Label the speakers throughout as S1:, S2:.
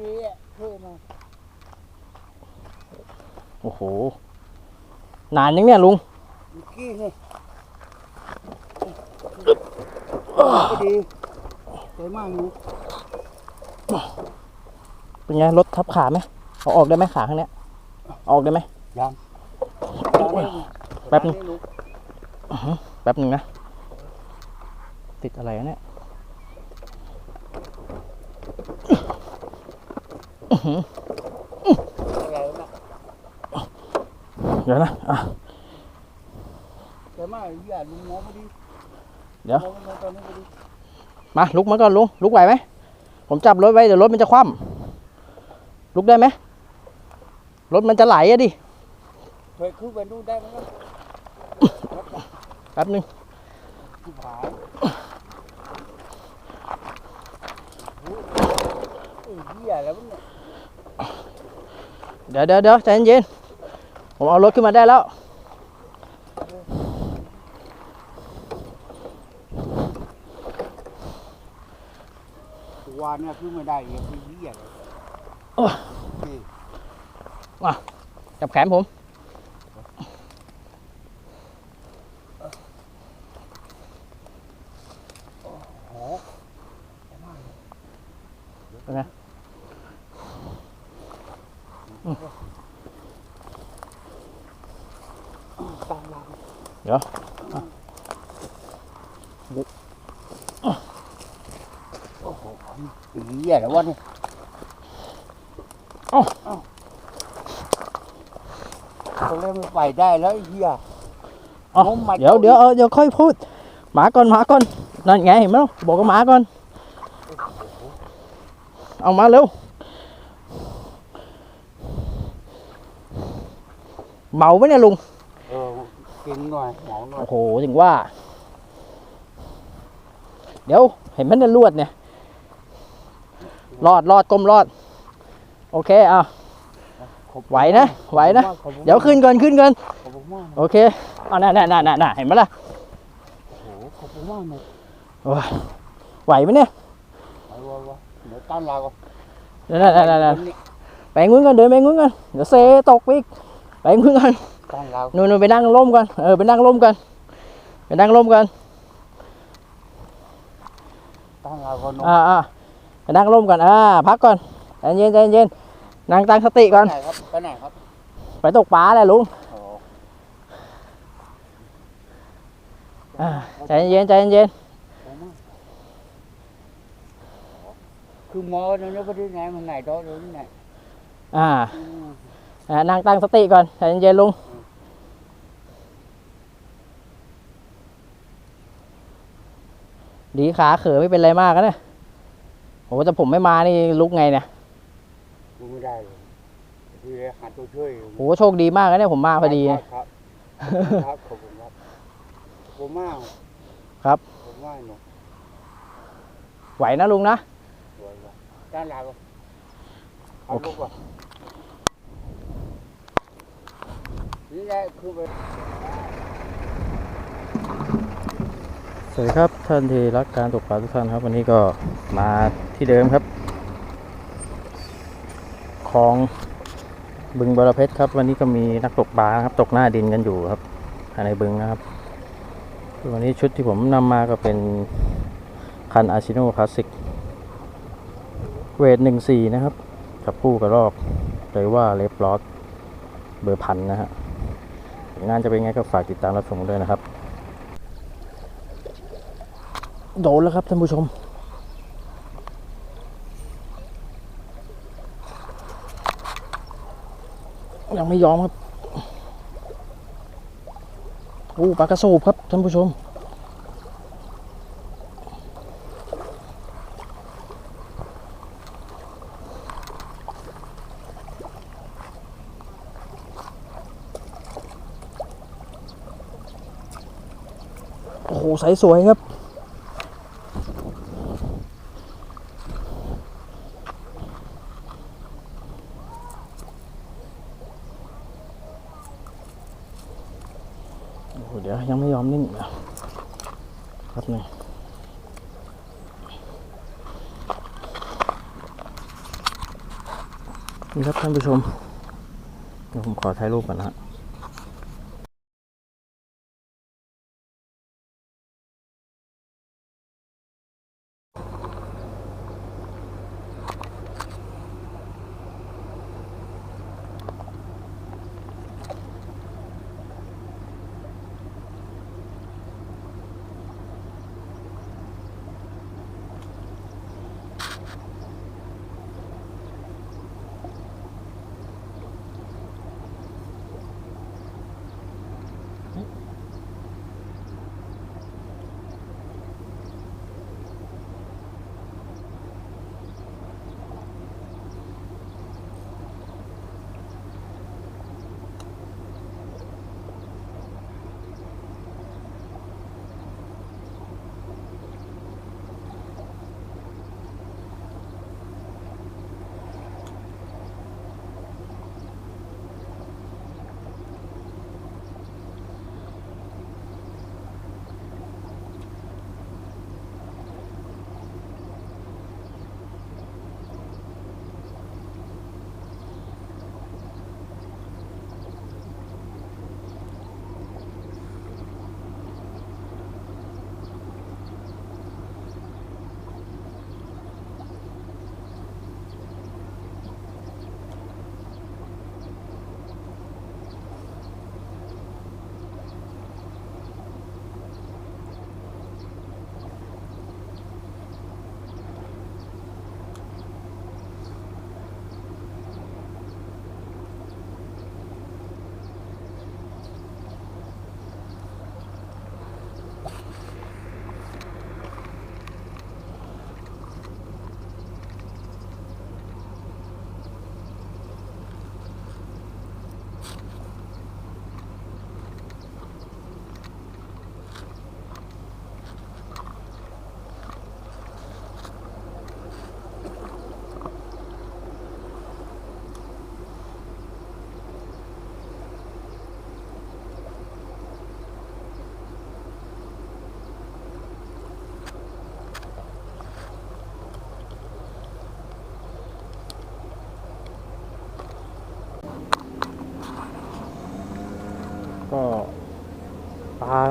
S1: ดีอะช่วยมา
S2: โอ้โห นานยังเนี่ยลุง
S1: เมื่อกี้ไงพอดีสวยมากหนู
S2: เป็นไงรถทับขาไหมเอาออกได้ไหมขาข้างเนี้ยเอาออกได้ไหม
S1: ยัง
S2: แป๊บนึง
S1: ร้านนี้ห
S2: แป๊บหนึ่งนะ ติดอะไรอะเนี่ย เดี๋ยวนะอะ
S1: สวยมากอย่าลุงมองพอดี
S2: เดี๋ยว
S1: มองมองตอนนี้พอดี
S2: มาลุกมาก่อนลุงลุกไหวไหมผมจับรถไว้เดี๋ยวรถมันจะคว่ำลุกได้ไหมรถมันจะไหลอะดิ
S1: เคยคือไปดูได้ไหมล่ะ
S2: แป๊บหนึง
S1: ที่ผายโอ้ยไอ้เหี้ยแล้วมัน เนี่ย
S2: เดี๋ยวเดี๋ยวเดี๋ยวใจเย็นๆผมเอารถขึ้นมาได้แล้ว
S1: ตัวเนี่ยคือไม่ได้เองคือเหี้ยเลย
S2: โอ้ย
S1: นี่
S2: จับแขนผม
S1: โห
S2: เป็นไง
S1: ตามเรา
S2: เดี๋ยว
S1: โอ้โหไอ้เหี้ยแล้ววะเนี่ย
S2: เอ้า
S1: เอ้าเขาเล่มไปได้แล้วไอ้เหี้ย
S2: อ๋อ
S1: งมมา
S2: เดี๋ยวเดี๋ยวเออเดี๋ยวค่อยพูด หมาก่อนหมาก่อนนั่นไงเห็นไหมล่ะบอกกับหมาก่อน เอามาเร็ว เมาไหมเนี่ยลุง
S1: เออกินหน่อยหมอหน่อย
S2: โอ้โหถึงว่า เดี๋ยวเห็นมันเนี่ยลวดเนี่ย รอดรอดก้มรอด โอเคอะ
S1: ขอบคุณ
S2: ไหวนะ
S1: มาก
S2: ไหวนะ
S1: ขอบคุณมาก
S2: เดี๋ยวขึ้นก่อนขึ้นก่อน
S1: ขอบคุณมาก
S2: โอเคอะน่ะน่ะน่ะน่ะน่ะเห็นไหมล่ะ
S1: โอ้โหขอบคุณมากเลย
S2: โอ้ยไหวไหมเนี่ย
S1: ไอ้วะวะเดี๋ยวตั้งเราก่อน
S2: นั่นน่ะน่ะน่ะไปงุ้นกันเดินไปงุ้นกันเดี๋ยวเซตกไปอีก ไปงุ้นกัน
S1: ตั้งเรา
S2: นู่นนู่นไปนั่งร่มกันเออไปนั่งร่มกันไปนั่งร่มกัน
S1: ตั้งเราก่อนเนอะ
S2: อ่าอ่าไปนั่งร่มกันอ่าพักก่อนใจเย็นใจเย็นนั่งตั้งสติก่อน
S1: ไปไหนครับไปไหนครับ
S2: ไปตกปลาแหละลุง
S1: โอ้
S2: อ่าใจเย็นใจเย็น
S1: คือมอเนี่ย nó có đứa này mà ngày đó đứa này
S2: อ่า
S1: ừ.
S2: อ่า นั่งตั้งสติก่อนใจเย็นๆลุงดีขาเขอไม่เป็นไรมากนะเนี่ยโอ้แต่ผมไม่มานี่ลุกไงเนี่ย
S1: Không có đây rồi thì hạt tôi chơi
S2: โอ้โชคดีมากนะเนี่ยผมมาพอดี
S1: ครับครับครับขอบคุณครับขอบคุณมาก
S2: ครับ
S1: ขอบคุณมากหนู
S2: ไหวนะลุงนะ
S1: สวยว่ะด้านหลังอะเอา
S2: โอเค
S1: ลูกอะ นี่แหละคือ
S2: สวัสดีครับท่านที่รักการตกปลาทุกท่านครับ วันนี้ก็มาที่เดิมครับคลองบึงบารเพชรครับ วันนี้ก็มีนักตกปลาครับตกหน้าดินกันอยู่ครับภายในบึงนะครับ วันนี้ชุดที่ผมนำมาก็เป็นคันอาชิโนคลาสสิกเวทหนึ่งสี่นะครับ กับผู้กระรอกเลยว่าเลฟลอสเบอร์พันนะฮะ งานจะเป็นไงก็ฝากติดตามรับชมด้วยนะครับ โดนแล้วครับท่านผู้ชม ยังไม่ยอมครับโอ้ปลากระสูบครับท่านผู้ชม โอ้โหสสวยครับโอ้เดี๋ยวยังไม่ยอมนิ่งนะครับหนึ่งนี่ครับท่านผู้ชมเดี๋ยวผมขอถ่ายรูปก่อนนะ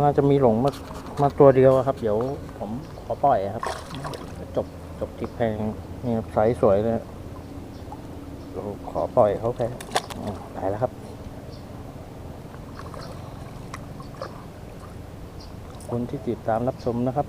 S2: น่าจะมีหลงมามาตัวเดียวครับ เดี๋ยวผมขอปล่อยครับ จบจบที่แพงนี่ครับไซส์สวยเลยเดี๋ยวขอปล่อยเขาแค่อ่าได้แล้วครับขอบคุณที่ติดตามรับชมนะครับ